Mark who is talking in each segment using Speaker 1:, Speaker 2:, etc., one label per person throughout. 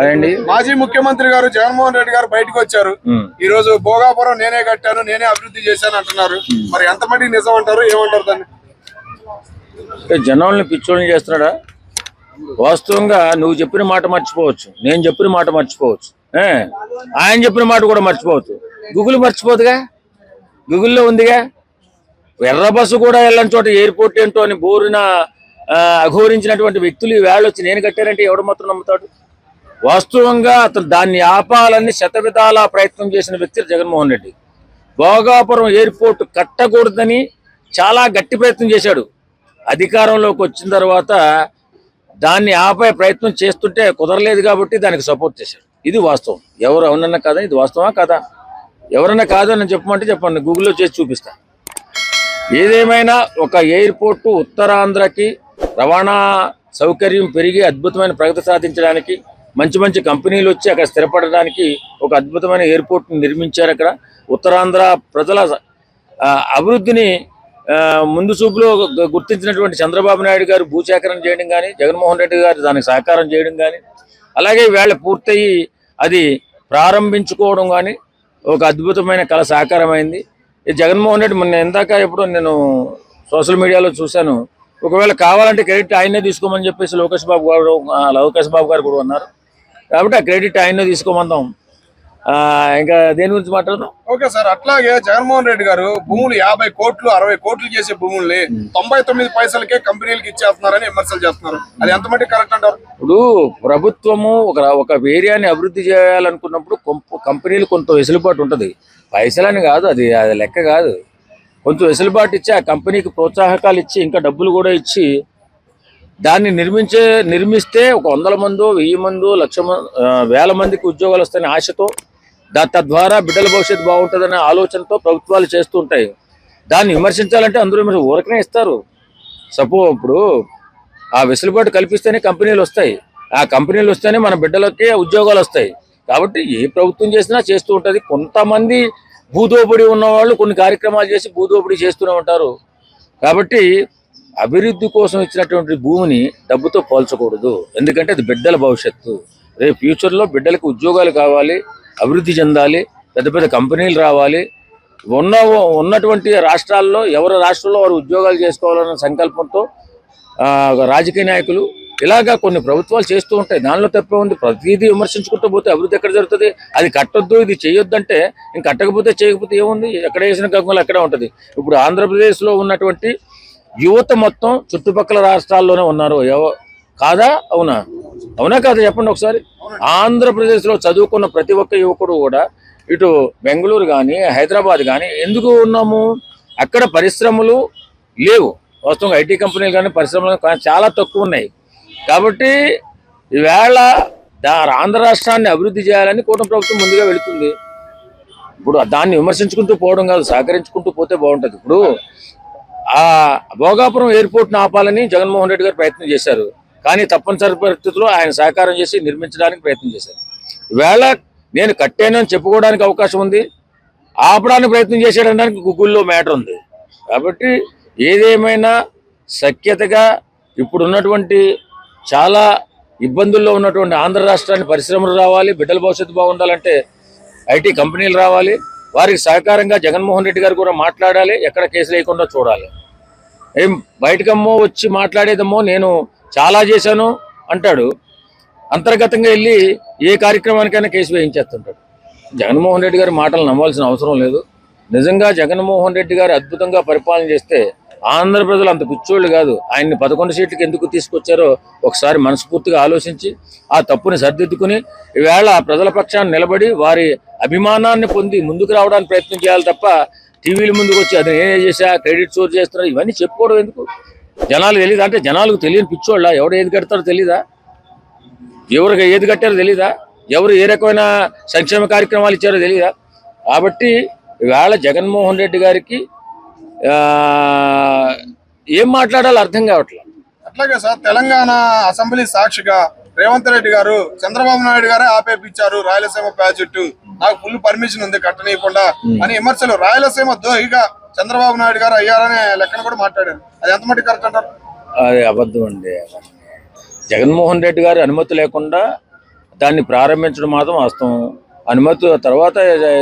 Speaker 1: అదండి.
Speaker 2: మాజీ ముఖ్యమంత్రి గారు జగన్మోహన్ రెడ్డి గారు బయటకు వచ్చారు. ఈ రోజు భోగాపురం నేనే కట్టాను నేనే అభివృద్ధి చేశాను అంటున్నారు. మరి ఎంత మటుకు నిజం అంటారు ఏమంటారు దాన్ని?
Speaker 1: జనాల్ని పిచ్చోళ్ళని చేస్తున్నాడా? వాస్తవంగా నువ్వు చెప్పిన మాట మర్చిపోవచ్చు నేను చెప్పిన మాట మర్చిపోవచ్చు? ఆయన చెప్పిన మాట కూడా మర్చిపోవచ్చు గూగుల్ మర్చిపోదుగా? గూగుల్లో ఉందిగా? ఎర్ర బస్సు కూడా వెళ్ళని చోట ఎయిర్పోర్ట్ ఏంటో అని బోరున అఘోరించినటువంటి వ్యక్తులు ఈ వేళ వచ్చి నేను కట్టానంటే ఎవడు మాత్రం నమ్ముతాడు? వాస్తవంగా అతను దాన్ని ఆపాలని శతవిధాల ప్రయత్నం చేసిన వ్యక్తి జగన్మోహన్ రెడ్డి. భోగాపురం ఎయిర్పోర్ట్ కట్టకూడదని చాలా గట్టి ప్రయత్నం చేశాడు. అధికారంలోకి వచ్చిన తర్వాత దాన్ని ఆపే ప్రయత్నం చేస్తుంటే కుదరలేదు కాబట్టి దానికి సపోర్ట్ చేశాడు. ఇది వాస్తవం. ఎవరు అవునన్నా కదా? ఇది వాస్తవా కదా? ఎవరన్నా కాదని చెప్పమంటే చెప్పండి. గూగుల్లో చేసి చూపిస్తా. ఏదేమైనా ఒక ఎయిర్పోర్టు ఉత్తరాంధ్రకి రవాణా సౌకర్యం పెరిగి అద్భుతమైన ప్రగతి సాధించడానికి మంచి మంచి కంపెనీలు వచ్చి అక్కడ స్థిరపడడానికి ఒక అద్భుతమైన ఎయిర్పోర్ట్ నిర్మించారు అక్కడ. ఉత్తరాంధ్ర ప్రజల అభివృద్ధిని ముందు చూపులో గుర్తించినటువంటి చంద్రబాబు నాయుడు గారు భూసేకరణ చేయడం కానీ జగన్మోహన్ రెడ్డి గారు దానికి సహకారం చేయడం కానీ అలాగే వేళ పూర్తయి అది ప్రారంభించుకోవడం కానీ ఒక అద్భుతమైన కళ సాకారమైంది. ఈ జగన్మోహన్ రెడ్డి మొన్న ఇందాక ఎప్పుడో నేను సోషల్ మీడియాలో చూశాను. ఒకవేళ కావాలంటే క్రెడిట్ ఆయనే తీసుకోమని చెప్పేసి లోకేష్ బాబు గారు లోకేష్ బాబు గారు కూడా ఉన్నారు. కాబట్టి ఆ క్రెడిట్ ఆయనే తీసుకోమందాం. ఇంకా దేని గురించి మాట్లాడదాం?
Speaker 2: ఓకే సార్ అట్లాగే జగన్మోహన్ రెడ్డి గారు భూములు యాభై కోట్లు అరవై కోట్లు చేసే భూముల్ని తొంభై తొమ్మిది పైసలకే కంపెనీలకు ఇచ్చేస్తున్నారని విమర్శలు చేస్తున్నారు. అది ఎంత మటుకు కరెక్ట్ అంటారు?
Speaker 1: ఇప్పుడు ప్రభుత్వము ఒక ఒక ఏరియాని అభివృద్ధి చేయాలనుకున్నప్పుడు కంపెనీలు కొంత వెసులుబాటు ఉంటుంది. పైసలని కాదు అది అది లెక్క కాదు. కొంచెం వెసులుబాటు ఇచ్చి ఆ కంపెనీకి ప్రోత్సాహకాలు ఇచ్చి ఇంకా డబ్బులు కూడా ఇచ్చి దాన్ని నిర్మించే నిర్మిస్తే ఒక వందల మందో వెయ్యి మందో లక్ష వేల మందికి ఉద్యోగాలు వస్తాయనే ఆశతో దా తద్వారా బిడ్డల భవిష్యత్తు బాగుంటుందనే ఆలోచనతో ప్రభుత్వాలు చేస్తూ ఉంటాయి. దాన్ని విమర్శించాలంటే అందరూ విమర్శ ఊరకనే ఇస్తారు. సపో ఇప్పుడు ఆ వెసులుబాటు కల్పిస్తేనే కంపెనీలు వస్తాయి. ఆ కంపెనీలు వస్తేనే మన బిడ్డలకి ఉద్యోగాలు వస్తాయి. కాబట్టి ఏ ప్రభుత్వం చేసినా చేస్తూ ఉంటుంది. కొంతమంది భూదోపిడి ఉన్నవాళ్ళు కొన్ని కార్యక్రమాలు చేసి భూదోపిడి చేస్తూనే ఉంటారు. కాబట్టి అభివృద్ధి కోసం ఇచ్చినటువంటి భూమిని డబ్బుతో పోల్చకూడదు. ఎందుకంటే అది బిడ్డల భవిష్యత్తు. రేపు ఫ్యూచర్లో బిడ్డలకు ఉద్యోగాలు కావాలి అభివృద్ధి చెందాలి పెద్ద పెద్ద కంపెనీలు రావాలి. ఉన్న ఉన్నటువంటి రాష్ట్రాల్లో ఎవరి రాష్ట్రంలో వారు ఉద్యోగాలు చేసుకోవాలన్న సంకల్పంతో రాజకీయ నాయకులు ఇలాగా కొన్ని ప్రభుత్వాలు చేస్తూ ఉంటాయి. దానిలో తప్పే ఉంది. ప్రతిదీ విమర్శించుకుంటూ పోతే అభివృద్ధి ఎక్కడ జరుగుతుంది? అది కట్టొద్దు ఇది చేయొద్దు అంటే ఇంక కట్టకపోతే చేయకపోతే ఏముంది? ఎక్కడ వేసిన గంగలు అక్కడే ఉంటుంది. ఇప్పుడు ఆంధ్రప్రదేశ్లో ఉన్నటువంటి యువత మొత్తం చుట్టుపక్కల రాష్ట్రాల్లోనే ఉన్నారు. కాదా? అవునా? అవునా కాదా? చెప్పండి ఒకసారి. ఆంధ్రప్రదేశ్లో చదువుకున్న ప్రతి ఒక్క యువకుడు కూడా ఇటు బెంగళూరు కానీ హైదరాబాద్ కానీ ఎందుకు ఉన్నాము? అక్కడ పరిశ్రమలు లేవు. వాస్తవంగా ఐటీ కంపెనీలు కానీ పరిశ్రమలు కానీ చాలా తక్కువ ఉన్నాయి. కాబట్టి ఈవేళ దా ఆంధ్ర రాష్ట్రాన్ని అభివృద్ధి చేయాలని కూటమి ప్రభుత్వం ముందుగా వెళుతుంది. ఇప్పుడు దాన్ని విమర్శించుకుంటూ పోవడం కాదు సహకరించుకుంటూ పోతే బాగుంటుంది. ఇప్పుడు ఆ భోగాపురం ఎయిర్పోర్ట్ను ఆపాలని జగన్మోహన్ రెడ్డి గారు ప్రయత్నం చేశారు. కానీ తప్పనిసరి పరిస్థితుల్లో ఆయన సహకారం చేసి నిర్మించడానికి ప్రయత్నం చేశారు. వేళ నేను కట్టాను అని చెప్పుకోవడానికి అవకాశం ఉంది. ఆపడానికి ప్రయత్నం చేశాడనడానికి గూగుల్లో మ్యాటర్ ఉంది. కాబట్టి ఏదేమైనా సఖ్యతగా ఇప్పుడు ఉన్నటువంటి చాలా ఇబ్బందుల్లో ఉన్నటువంటి ఆంధ్ర రాష్ట్రాన్ని పరిశ్రమలు రావాలి బిడ్డల భవిష్యత్తు బాగుండాలంటే ఐటీ కంపెనీలు రావాలి వారికి సహకారంగా జగన్మోహన్ రెడ్డి గారు కూడా మాట్లాడాలి ఎక్కడ కేసు లేకుండా చూడాలి. ఏం బయటకమ్మో వచ్చి మాట్లాడేదమ్మో నేను చాలా చేశాను అంటాడు. అంతర్గతంగా వెళ్ళి ఏ కార్యక్రమానికైనా కేసు వేయించేస్తుంటాడు. జగన్మోహన్ రెడ్డి గారి మాటలు నమ్మాల్సిన అవసరం లేదు. నిజంగా జగన్మోహన్ రెడ్డి గారు అద్భుతంగా పరిపాలన చేస్తే ఆంధ్ర ప్రజలు అంత పిచ్చోళ్ళు కాదు. ఆయన్ని పదకొండు సీట్లకు ఎందుకు తీసుకొచ్చారో ఒకసారి మనస్ఫూర్తిగా ఆలోచించి ఆ తప్పుని సరిదిద్దుకుని ఈవేళ ప్రజల పక్షాన్ని నిలబడి వారి అభిమానాన్ని పొంది ముందుకు రావడానికి ప్రయత్నం చేయాలి తప్ప టీవీల ముందుకు వచ్చి అది నేనే చేశా క్రెడిట్ చోర్ చేస్తున్నారు ఇవన్నీ చెప్పుకోవడం ఎందుకు? జనాలు తెలియదు అంటే జనాలకు తెలియని పిచ్చోళ్ళ ఎవరు ఏది కడతారో తెలీదా? ఎవరికి ఏది కట్టారో తెలీదా? ఎవరు ఏ రకమైన సంక్షేమ కార్యక్రమాలు ఇచ్చారో తెలీదా? కాబట్టి వేళ జగన్మోహన్ రెడ్డి గారికి ఏం మాట్లాడాలో అర్థం కావట్లేదు.
Speaker 2: అట్లాగే సార్ తెలంగాణ అసెంబ్లీ సాక్షిగా రేవంత్ రెడ్డి గారు చంద్రబాబు నాయుడు గారే ఆపేపించారు రాయలసీమ ప్రాజెక్టు. నాకు ఫుల్ పర్మిషన్ ఉంది కట్టనీయకుండా. అని విమర్శలు. రాయలసీమ దోహిగా చంద్రబాబు నాయుడు గారు అయ్యారనే లెక్కన కూడా మాట్లాడారు. అది ఎంత మటుకు కరెక్ట్ అంటారు?
Speaker 1: అది అబద్ధం అండి. జగన్మోహన్ రెడ్డి గారి అనుమతి లేకుండా దాన్ని ప్రారంభించడం మాత్రం వాస్తవం. అనుమతి తర్వాత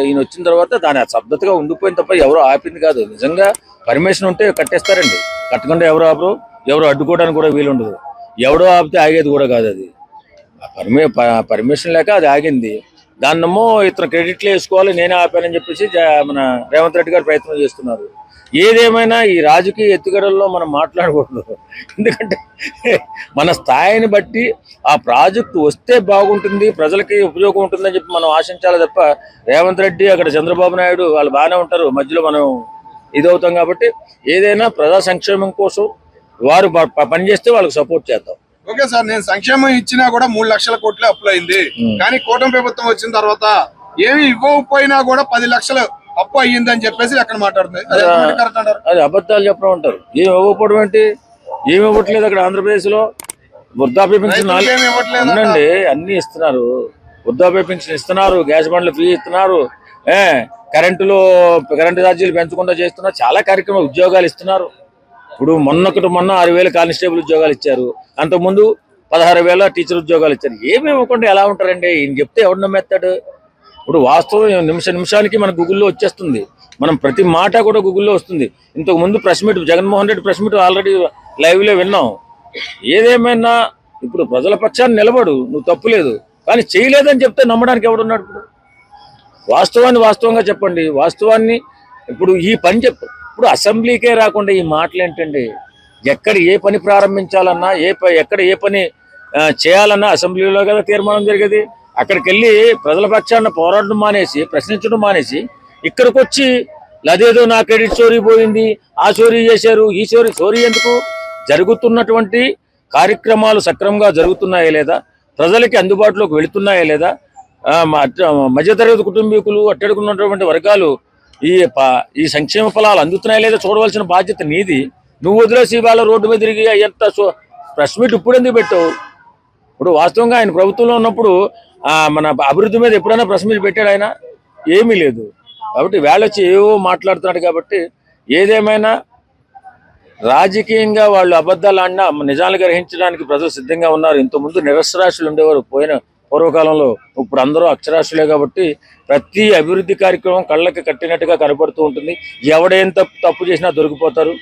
Speaker 1: ఈయన వచ్చిన తర్వాత దాని శబ్దతగా ఉండిపోయిన తప్ప ఎవరు ఆపింది కాదు. నిజంగా పర్మిషన్ ఉంటే కట్టేస్తారండి. కట్టకుండా ఎవరు ఆపరు. ఎవరు అడ్డుకోవడానికి కూడా వీలుండదు. ఎవడో ఆపితే ఆగేది కూడా కాదు అది. పర్మి ప- పర్మిషన్ లేక అది ఆగింది. దాన్నేమో ఇతను క్రెడిట్లు వేసుకోవాలి నేనే ఆపానని చెప్పేసి మన రేవంత్ రెడ్డి గారు ప్రయత్నం చేస్తున్నారు. ఏదేమైనా ఈ రాజకీయ ఎత్తుగడల్లో మనం మాట్లాడకూడదు. ఎందుకంటే మన స్థాయిని బట్టి ఆ ప్రాజెక్టు వస్తే బాగుంటుంది ప్రజలకి ఉపయోగం ఉంటుందని చెప్పి మనం ఆశించాలి తప్ప రేవంత్ రెడ్డి అక్కడ చంద్రబాబు నాయుడు వాళ్ళు బాగానే ఉంటారు. మధ్యలో మనం ఇదవుతాం కాబట్టి ఏదైనా ప్రజా సంక్షేమం కోసం వారు ప- ప- పనిచేస్తే వాళ్ళకి సపోర్ట్ చేద్దాం.
Speaker 2: ఓకే సార్ నేను సంక్షేమం ఇచ్చినా కూడా మూడు లక్షల కోట్లే అయింది. కానీ కూటమి ప్రభుత్వం వచ్చిన తర్వాత ఏమి ఇవ్వకపోయినా కూడా పది లక్షలు అప్పు అయ్యింది అని చెప్పేసి అక్కడ మాట్లాడుతుంది అది
Speaker 1: అబద్ధాలు చెప్పడం అంటారు. ఏం ఇవ్వకపోవడం ఏంటి? ఏమి ఇవ్వట్లేదు అక్కడ ఆంధ్రప్రదేశ్లో వృద్ధాప్య పెన్షన్
Speaker 2: ఏమి.
Speaker 1: ఉండండి అన్ని ఇస్తున్నారు. వృద్ధాప్య పెన్షన్ ఇస్తున్నారు గ్యాస్ బండ్లు ఫ్రీ ఇస్తున్నారు. ఏ కరెంటులో కరెంటు ఛార్జీలు పెంచకుండా చేస్తున్నారు. చాలా కార్యక్రమాలు ఉద్యోగాలు ఇస్తున్నారు. ఇప్పుడు మొన్నొకటి మొన్న ఆరు వేల కానిస్టేబుల్ ఉద్యోగాలు ఇచ్చారు. అంతకుముందు పదహారు వేల టీచర్ ఉద్యోగాలు ఇచ్చారు. ఏమి ఇవ్వకుండా ఎలా ఉంటారండి? ఈయన చెప్తే ఎవడు నమ్మేస్తాడు? ఇప్పుడు వాస్తవం నిమిష నిమిషానికి మన గూగుల్లో వచ్చేస్తుంది. మనం ప్రతి మాట కూడా గూగుల్లో వస్తుంది. ఇంతకు ముందు press meet Jaganmohan Reddy press meet already లైవ్లో విన్నాం. ఏదేమైనా ఇప్పుడు ప్రజల పక్షాన్ని నిలబడు నువ్వు తప్పులేదు కానీ చేయలేదని చెప్తే నమ్మడానికి ఎవడున్నాడు ఇప్పుడు? వాస్తవాన్ని వాస్తవంగా చెప్పండి. వాస్తవాన్ని ఇప్పుడు ఈ పని చెప్పు. ఇప్పుడు అసెంబ్లీకే రాకుండా ఈ మాటలు ఏంటండి ఎక్కడ ఏ పని ప్రారంభించాలన్నా ఏ ఎక్కడ ఏ పని చేయాలన్నా అసెంబ్లీలో కదా తీర్మానం జరిగేది. అక్కడికి వెళ్ళి ప్రజల పక్షాన పోరాటం మానేసి ప్రశ్నించడం మానేసి ఇక్కడికి వచ్చి అదేదో నా క్రెడిట్ చోరీ పోయింది ఆ చోరీ చేశారు ఈ చోరీ చోరీ ఎందుకు? జరుగుతున్నటువంటి కార్యక్రమాలు సక్రమంగా జరుగుతున్నాయా లేదా? ప్రజలకి అందుబాటులోకి వెళుతున్నాయా లేదా? మధ్యతరగతి కుటుంబీకులు అట్టడుకున్నటువంటి వర్గాలు ఈ ఈ సంక్షేమ ఫలాలు అందుతున్నాయా లేదా చూడవలసిన బాధ్యత నీది. నువ్వు వదిలేసి ఇవాళ రోడ్డు మీద తిరిగి అయ్యంత ప్రెస్ మీట్ ఇప్పుడు ఎందుకు పెట్టావు? ఇప్పుడు వాస్తవంగా ఆయన ప్రభుత్వంలో ఉన్నప్పుడు మన అభివృద్ధి మీద ఎప్పుడైనా ప్రెస్ మీట్ పెట్టాడు ఆయన? ఏమీ లేదు. కాబట్టి వేళ వచ్చి ఏవో మాట్లాడుతున్నాడు కాబట్టి ఏదేమైనా రాజకీయంగా వాళ్ళు అబద్ధాలు ఆడినా నిజాలు గ్రహించడానికి ప్రజలు సిద్ధంగా ఉన్నారు. ఇంతకుముందు నిరసరాశులు ఉండేవారు. పోయిన పూర్వకాలంలో ఇప్పుడు అందరూ అక్షరాస్యులే కాబట్టి ప్రతి అభివృద్ధి కార్యక్రమం కళ్ళకి కట్టినట్టుగా కనపడుతూ ఉంటుంది. ఎవడేం తప్పు తప్పు చేసినా దొరికిపోతారు.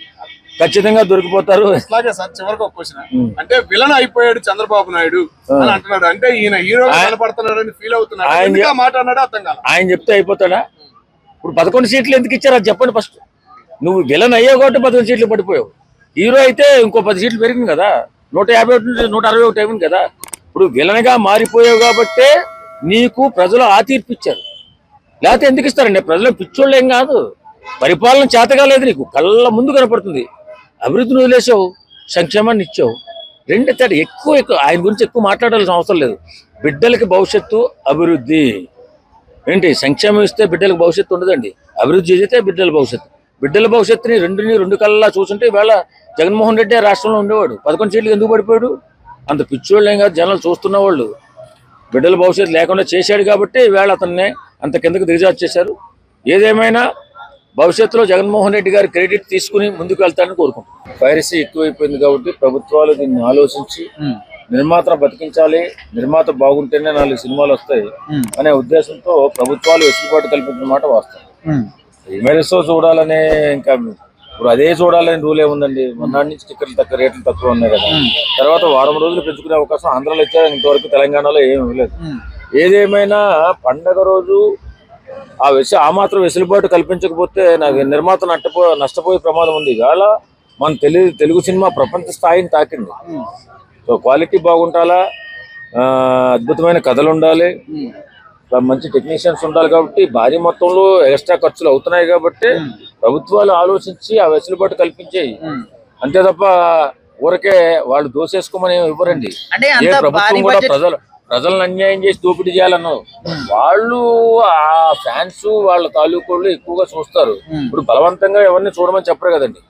Speaker 1: ఖచ్చితంగా దొరికిపోతారు.
Speaker 2: అలాగే సార్ చివరికి ఒక క్వశ్చన్.
Speaker 1: ఉమ్.
Speaker 2: అంటే విలన్ అయిపోయాడు చంద్రబాబు నాయుడు అని అంటున్నాడు. అంటే ఈయన హీరో కనపడుతున్నాడు అని ఫీల్ అవుతున్నాడు.
Speaker 1: ఆయన-
Speaker 2: మాట అన్నాడు అర్థం
Speaker 1: ఆయన చెప్తే అయిపోతాడా? ఇప్పుడు పదకొండు సీట్లు ఎందుకు ఇచ్చారు? అది చెప్పండి ఫస్ట్. నువ్వు విలన్ అయ్యావు కాబట్టి పదకొండు సీట్లు పడిపోయావు. హీరో అయితే ఇంకో పది సీట్లు పెరిగింది కదా. నూట యాభై ఒకటి నుంచి నూట అరవై ఒకటి అయింది కదా. ఇప్పుడు విలన్గా మారిపోయావు కాబట్టే నీకు ప్రజలు ఆ తీర్పు ఇచ్చారు లేకపోతే ఎందుకు ఇస్తారండి? ప్రజలు పిచ్చోళ్ళు ఏం కాదు. పరిపాలన చేతగా లేదు నీకు. కళ్ళ ముందు కనపడుతుంది. అభివృద్ధిని వదిలేసావు. సంక్షేమాన్ని ఇచ్చావు. రెండు తేడా ఎక్కువ ఎక్కువ ఆయన గురించి ఎక్కువ మాట్లాడాల్సిన అవసరం లేదు. బిడ్డలకి భవిష్యత్తు అభివృద్ధి. ఏంటి? సంక్షేమం ఇస్తే బిడ్డలకు భవిష్యత్తు ఉండదండి. అభివృద్ధి చేస్తే బిడ్డల భవిష్యత్తు. బిడ్డల భవిష్యత్తుని రెండుని రెండు కళ్ళలా చూసుంటే ఇవాళ జగన్మోహన్ రెడ్డి రాష్ట్రంలో ఉండేవాడు. పదకొండు సీట్లు ఎందుకు పడిపోయాడు? అంత పిచ్చోళ్ళు కాదు జనాలు చూస్తున్న వాళ్ళు బిడ్డల భవిష్యత్తు లేకుండా చేశాడు కాబట్టి ఇవాళ అతన్ని అంత కిందకు దిగజార్చేశారు ఏదేమైనా భవిష్యత్తులో జగన్మోహన్ రెడ్డి గారి క్రెడిట్ తీసుకుని ముందుకు వెళ్తారని కోరుకుంటున్నాను పైరసీ ఎక్కువైపోయింది కాబట్టి ప్రభుత్వాలు దీన్ని ఆలోచించి నిర్మాతను బతికించాలి నిర్మాత బాగుంటేనే నాలుగు సినిమాలు వస్తాయి అనే ఉద్దేశంతో ప్రభుత్వాలు వెసులుబాటు కల్పించిన మాట వాస్తవం. మెరిసో చూడాలనే ఇంకా ఇప్పుడు అదే చూడాలని రూల్ ఏముందండి మొన్నటి నుంచి టికెట్లు తక్కువ రేట్లు తక్కువ ఉన్నాయి కదా. తర్వాత వారం రోజులు పెంచుకునే అవకాశం ఆంధ్రాలో ఇచ్చారు ఇంతవరకు తెలంగాణలో ఏమీ ఇవ్వలేదు. ఏదేమైనా పండగ రోజు ఆ వెసు ఆ మాత్రం వెసులుబాటు కల్పించకపోతే నాకు నిర్మాత నష్టపో నష్టపోయే ప్రమాదం ఉంది. ఇవాళ మన తెలుగు తెలుగు సినిమా ప్రపంచ స్థాయిని తాకింది. సో క్వాలిటీ బాగుంటాలా అద్భుతమైన కథలు ఉండాలి. మంచి టెక్నీషియన్స్ ఉండాలి కాబట్టి భారీ మొత్తంలో ఎక్స్ట్రా ఖర్చులు అవుతున్నాయి కాబట్టి ప్రభుత్వాలు ఆలోచించి ఆ వెసులుబాటు కల్పించేయి. అంతే తప్ప ఊరకే వాళ్ళు దోసేసుకోమని ఏమి ఇవ్వరండి. ఏ ప్రభుత్వం కూడా ప్రజలు ప్రజలను అన్యాయం చేసి దోపిడీ చేయాలన్నారు వాళ్ళు ఆ ఫ్యాన్స్ వాళ్ళ తాలూకోళ్ళు ఎక్కువగా చూస్తారు. ఇప్పుడు బలవంతంగా ఎవరిని చూడమని చెప్పరు కదండి.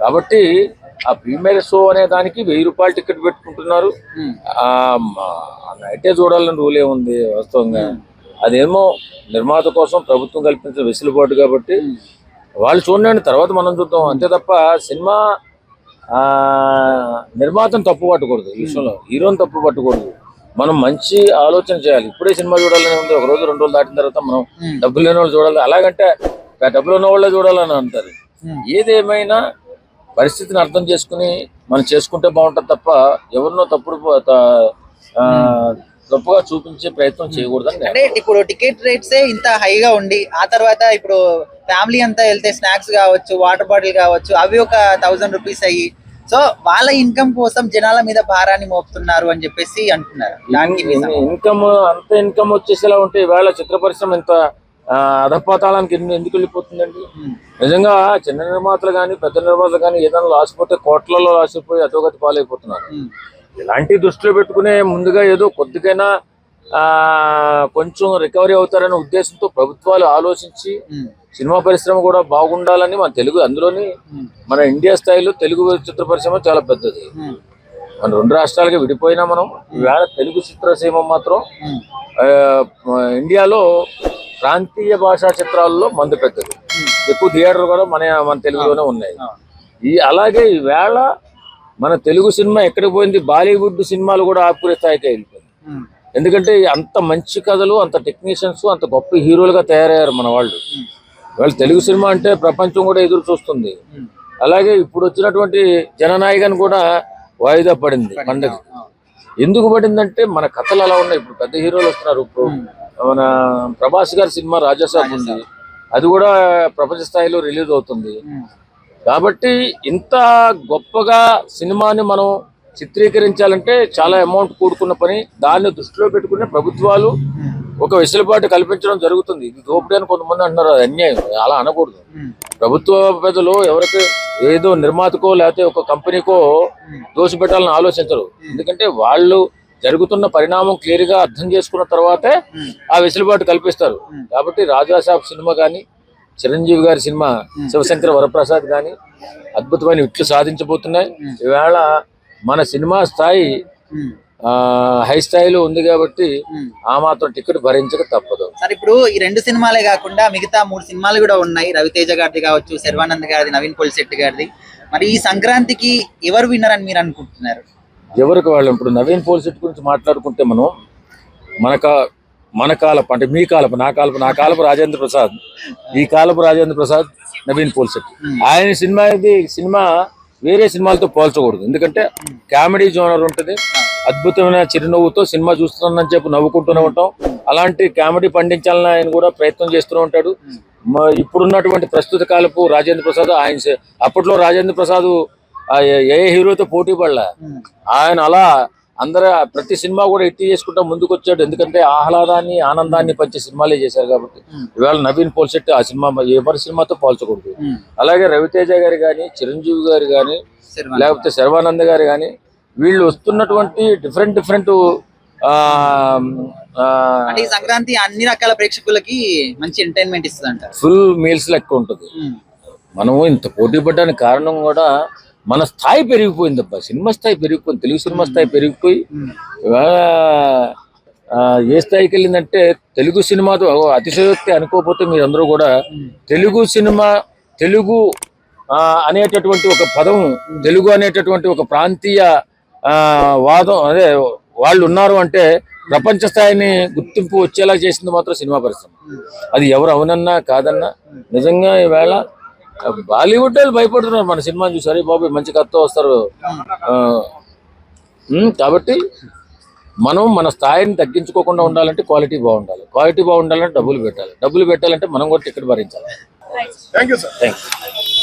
Speaker 1: కాబట్టి ఆ ప్రీమియర్ షో అనే దానికి వెయ్యి రూపాయలు టికెట్ పెట్టుకుంటున్నారు. ఆ నైటే చూడాలని రూలే ఉంది వాస్తవంగా. అదేమో నిర్మాత కోసం ప్రభుత్వం కల్పించిన వెసులుబాటు కాబట్టి వాళ్ళు చూడండి తర్వాత మనం చూద్దాం. అంతే తప్ప సినిమా ఆ నిర్మాతను తప్పు పట్టకూడదు ఈ విషయంలో. హీరోని తప్పు పట్టకూడదు. మనం మంచి ఆలోచన చేయాలి. ఇప్పుడే సినిమా చూడాలని ఉంది. ఒక రోజు రెండు రోజులు దాటిన తర్వాత మనం. డబ్బులు లేని వాళ్ళు చూడాలి. అలాగంటే డబ్బులు ఉన్న వాళ్ళే చూడాలని అంటారు. ఏదేమైనా పరిస్థితిని అర్థం చేసుకుని మనం చేసుకుంటే బాగుంటుంది తప్ప ఎవరినో తప్పుడు తప్పుగా చూపించే ప్రయత్నం చేయకూడదని నేను
Speaker 3: అంటే ఇప్పుడు టికెట్ రేట్స్ ఇంత హైగా ఉండి ఆ తర్వాత ఇప్పుడు ఫ్యామిలీ అంతా వెళ్తే స్నాక్స్ కావచ్చు వాటర్ బాటిల్ కావచ్చు అవి ఒక థౌసండ్ రూపీస్ అయ్యి సో వాళ్ళ ఇన్కమ్ కోసం జనాల మీద భారాన్ని మోపుతున్నారు అని చెప్పేసి అంటున్నారు దానికి.
Speaker 1: ఇన్కమ్ అంత ఇన్కమ్ వచ్చేసేలా ఉంటే ఈవేళ చిత్ర పరిశ్రమ ఇంత అధపాతాళానికి ఎందు- ఎందుకు వెళ్ళిపోతుందండి. నిజంగా చిన్న నిర్మాతలు కానీ పెద్ద నిర్మాతలు కానీ ఏదైనా లాసిపోతే కోట్లలో లాసిపోయి అధోగతి పాలైపోతున్నారు. ఇలాంటి దృష్టిలో పెట్టుకునే ముందుగా ఏదో కొద్దిగైనా ఆ, కొంచెం రికవరీ అవుతారనే ఉద్దేశంతో ప్రభుత్వాలు ఆలోచించి. సినిమా పరిశ్రమ కూడా బాగుండాలని మన తెలుగు అందులోని. మన ఇండియా స్థాయిలో తెలుగు చిత్ర పరిశ్రమ చాలా పెద్దది. మన రెండు రాష్ట్రాలకి విడిపోయినా మనం ఈవేళ తెలుగు చిత్రసీమ మాత్రం ఇండియాలో ప్రాంతీయ భాషా చిత్రాల్లో మందు పెద్దది ఎక్కువ థియేటర్ కూడా మన మన తెలుగులోనే ఉన్నాయి. ఈ అలాగే ఈవేళ మన తెలుగు సినిమా ఎక్కడికి పోయింది? బాలీవుడ్ సినిమాలు కూడా ఆపుకునే స్థాయికి వెళ్ళిపోయింది. ఎందుకంటే అంత మంచి కథలు అంత టెక్నీషియన్స్ అంత గొప్ప హీరోలుగా తయారయ్యారు మన వాళ్ళు. వాళ్ళు తెలుగు సినిమా అంటే ప్రపంచం కూడా ఎదురు చూస్తుంది. అలాగే ఇప్పుడు వచ్చినటువంటి జననాయకన్ కూడా వాయిదా పడింది పండుగ. ఎందుకు పడిందంటే మన కథలు అలా ఉన్నాయి. ఇప్పుడు పెద్ద హీరోలు వస్తున్నారు. ఇప్పుడు మన ప్రభాస్ గారి సినిమా రాజాసాబ్ ఉంది. అది కూడా ప్రపంచ స్థాయిలో రిలీజ్ అవుతుంది. కాబట్టి ఇంత గొప్పగా సినిమాని మనం చిత్రీకరించాలంటే చాలా అమౌంట్ కూడుకున్న పని. దాన్ని దృష్టిలో పెట్టుకునే ప్రభుత్వాలు. ఒక వెసులుబాటు కల్పించడం జరుగుతుంది. ఇది దోపిడీ అని కొంతమంది అంటున్నారు. అది అన్యాయం. అలా అనకూడదు. ప్రభుత్వ పెద్దలు ఎవరికి ఏదో నిర్మాతకో లేకపోతే ఒక కంపెనీకో దోషి పెట్టాలని ఆలోచించరు. ఎందుకంటే వాళ్ళు జరుగుతున్న పరిణామం క్లియర్గా అర్థం చేసుకున్న తర్వాతే ఆ వెసులుబాటు కల్పిస్తారు. కాబట్టి రాజాసాబ్ సినిమా కానీ చిరంజీవి గారి సినిమా శివశంకర వరప్రసాద్ కానీ అద్భుతమైన ఇట్లు సాధించబోతున్నాయి. ఈవేళ మన సినిమా స్థాయి హై స్థాయిలో ఉంది కాబట్టి. ఆ మాత్రం టికెట్ భరించక తప్పదు.
Speaker 3: సార్ ఇప్పుడు ఈ రెండు సినిమాలే కాకుండా మిగతా మూడు సినిమాలు కూడా ఉన్నాయి. రవితేజ గారిది కావచ్చు శర్వానంద్ గారిది నవీన్ పొలిశెట్టి గారిది. మరి ఈ సంక్రాంతికి ఎవరు విన్నర్ అని మీరు అనుకుంటున్నారు?
Speaker 1: ఎవరికి వాళ్ళు ఇప్పుడు నవీన్ పోలిసెట్ గురించి మాట్లాడుకుంటే మనం మన కా మన కాలపు అంటే మీ కాలపు నా కాలపు నా కాలపు రాజేంద్ర ప్రసాద్ ఈ కాలపు రాజేంద్ర ప్రసాద్ నవీన్ పోలిసెట్ ఆయన సినిమా ఇది సినిమా వేరే సినిమాలతో పోల్చకూడదు. ఎందుకంటే కామెడీ జోనర్ ఉంటుంది అద్భుతమైన చిరునవ్వుతో సినిమా చూస్తున్నానని చెప్పి నవ్వుకుంటూనే ఉంటాం. అలాంటి కామెడీ పండించాలని ఆయన కూడా ప్రయత్నం చేస్తూనే ఉంటాడు. ఇప్పుడున్నటువంటి ప్రస్తుత కాలపు రాజేంద్ర ప్రసాద్ ఆయన అప్పట్లో రాజేంద్ర ప్రసాద్ ఆ ఏ- ఏ హీరోతో పోటీ పడలే. ఆయన అలా అందరూ ప్రతి సినిమా కూడా ఎట్టి చేసుకుంటా ముందుకు వచ్చాడు ఎందుకంటే ఆహ్లాదాన్ని ఆనందాన్ని పంచే సినిమాలే చేశారు కాబట్టి. ఇవాళ నవీన్ పోల్శెట్టి ఆ సినిమా ఎవరి సినిమాతో పోల్చకూడదు. అలాగే రవితేజ గారు కానీ చిరంజీవి గారు కానీ. లేకపోతే శర్వానంద్ గారు కానీ వీళ్ళు వస్తున్నటువంటి డిఫరెంట్ డిఫరెంట్
Speaker 3: అంటే ఈ సంక్రాంతి అన్ని రకాల ప్రేక్షకులకి మంచి ఎంటర్టైన్మెంట్ ఇస్తుంది
Speaker 1: ఫుల్ మీల్స్ లెక్క ఉంటుంది. మనము ఇంత పోటీ పడడానికి కారణం కూడా మన స్థాయి పెరిగిపోయింది అబ్బా. సినిమా స్థాయి పెరిగిపోయింది. తెలుగు సినిమా స్థాయి పెరిగిపోయి ఏ స్థాయికి వెళ్ళిందంటే తెలుగు సినిమాతో అతిశయోక్తి అనుకోకపోతే మీరందరూ కూడా తెలుగు సినిమా తెలుగు అనేటటువంటి ఒక పదం తెలుగు అనేటటువంటి ఒక ప్రాంతీయ వాదం అదే వాళ్ళు ఉన్నారు అంటే ప్రపంచ స్థాయిని గుర్తింపు వచ్చేలా చేసింది మాత్రం సినిమా పరిశ్రమ. అది ఎవరు అవునన్నా కాదన్నా నిజంగా ఈవేళ బాలీవుడ్ వాళ్ళు భయపడుతున్నారు మన సినిమాని చూసి. అరే బాబు మంచి కథతో వస్తారు. కాబట్టి మనం మన స్థాయిని తగ్గించుకోకుండా ఉండాలంటే క్వాలిటీ బాగుండాలి. క్వాలిటీ బాగుండాలంటే డబ్బులు పెట్టాలి. డబ్బులు పెట్టాలంటే మనం కూడా టికెట్ భరించాలి.
Speaker 2: Thank you sir
Speaker 1: thank you